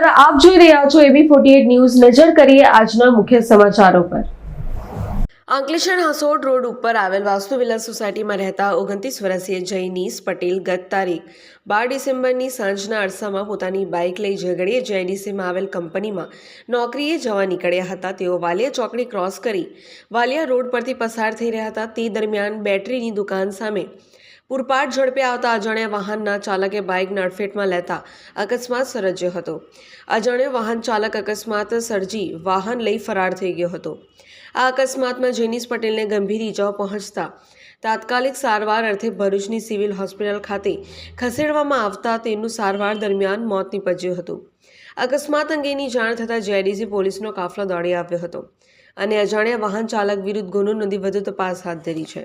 રહ્યા છો એબી forty news. નજર કરીએ આજના મુખ્ય સમાચારો પર. અંકલેશ્વર હાંસોડ રોડ ઉપર આવેલ વાસ્તુ વિલા સોસાયટીમાં રહેતા ઓગણત્રીસ વર્ષીય જયનીશ પટેલ ગત તારીખ બાર ડિસેમ્બરની સાંજના અરસામાં પોતાની બાઇક લઈ ઝઘડીએ જેડીસીમાં આવેલ કંપનીમાં નોકરીએ જવા નીકળ્યા હતા. તેઓ વાલિયા ચોકડી ક્રોસ કરી વાલિયા રોડ પરથી પસાર થઈ રહ્યા હતા. તે દરમિયાન બેટરીની દુકાન સામે પૂરપાટ ઝડપે આવતા અજાણ્યા વાહનના ચાલકે બાઇકને અડફેટમાં લેતા અકસ્માત સર્જ્યો હતો. અજાણ્યો વાહન ચાલક અકસ્માત સર્જી વાહન લઈ ફરાર થઈ ગયો હતો. આ અકસ્માતમાં જેનીસ પટેલને ગંભીર ઇજાઓ પહોંચતા તાત્કાલિક સારવાર અર્થે ભરૂચની સિવિલ હોસ્પિટલ ખાતે ખસેડવામાં આવતા તેનું સારવાર દરમિયાન મોત નીપજ્યું હતું. અકસ્માત અંગેની જાણ થતાં જેડીસી પોલીસનો કાફલો દોડી આવ્યો હતો અને અજાણ્યા વાહન ચાલક વિરુદ્ધ ગુનો નોંધી વધુ તપાસ હાથ ધરી છે.